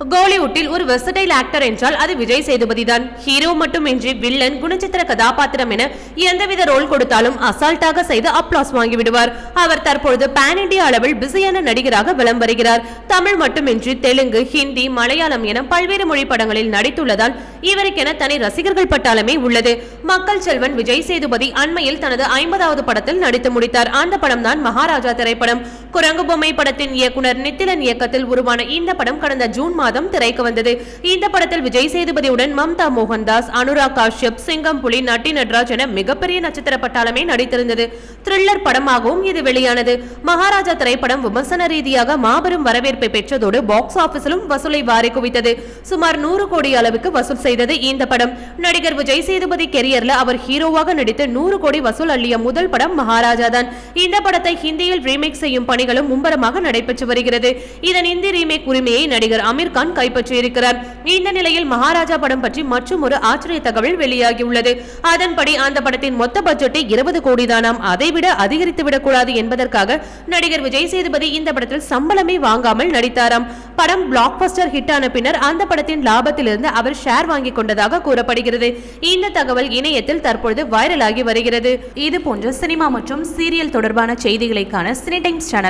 கோலிவுட்டில் ஒரு versatile actor என்றால் அது விஜய் சேதுபதி தான் ஹீரோ மட்டுமின்றி வில்லன் குணச்சித்திர கதாபாத்திரம் என எந்தவித ரோல் கொடுத்தாலும் அசால்ட்டாக செய்து அப்ளாஸ் வாங்கிவிடுவார். அவர் தற்பொழுது பேன் இண்டியா அளவில் பிஸியான நடிகராக விளம் வருகிறார். தமிழ் மட்டுமின்றி தெலுங்கு ஹிந்தி மலையாளம் என பல்வேறு மொழி படங்களில் நடித்துள்ளதால் இவருக்கென தனி ரசிகர்கள் பட்டாளமே உள்ளது. மக்கள் செல்வன் விஜய் சேதுபதி அண்மையில் தனது ஐம்பதாவது படத்தில் நடித்து முடித்தார். அந்த படம் தான் மகாராஜா திரைப்படம். குரங்கு பொம்மை படத்தின் இயக்குனர் நித்திலன் இயக்கத்தில் உருவான இந்த படம் கடந்த ஜூன் மாதம் திரைக்கு வந்தது. இந்த படத்தில் விஜய் சேதுபதியுடன் மம்தா மோகன்தாஸ் அனுராக் காஷ்யப் சிங்கம் புலி நட்டி நட்ராஜ் என மிகப்பெரிய நட்சத்திர பட்டாளமே நடித்திருந்தது. த்ரில்லர் படமாகவும் இது வெளியானது. மகாராஜா திரைப்படம் விமர்சன ரீதியாக மாபெரும் வரவேற்பை பெற்றதோடு பாக்ஸ் ஆபீஸிலும் வசூலை வாரி குவித்தது. சுமார் நூறு கோடி அளவுக்கு வசூல் செய்தது இந்த படம். நடிகர் விஜய் சேதுபதி கெரியர்ல அவர் ஹீரோவாக நடித்து நூறு கோடி வசூல் அள்ளிய முதல் படம் மகாராஜா தான் இந்த படத்தை ஹிந்தியில் ரீமேக் செய்யும் பணி பணிகளும் மும்பரமாக நடைபெற்று வருகிறது. இதன் இந்தி ரீமேக் உரிமையை நடிகர் அமீர் கான் கைப்பற்றியிருக்கிறார். இந்த நிலையில் மகாராஜா படம் பற்றி மற்றும் ஒரு ஆச்சரிய தகவல் வெளியாகியுள்ளது. அதன்படி அந்த படத்தின் மொத்த பட்ஜெட்டை இருபது கோடி தானாம். அதைவிட அதிகரித்து விடக்கூடாது என்பதற்காக நடிகர் விஜய் சேதுபதி இந்த படத்தில் சம்பளமே வாங்காமல் நடித்தாராம். படம் பிளாக் பஸ்டர் ஹிட் ஆன பின்னர் அந்த படத்தின் லாபத்திலிருந்து அவர் ஷேர் வாங்கிக் கொண்டதாக கூறப்படுகிறது. இந்த தகவல் இணையத்தில் தற்பொழுது வைரலாகி வருகிறது. இது போன்ற சினிமா மற்றும் சீரியல் தொடர்பான செய்திகளைக்கான சினி டைம்ஸ் சேனல்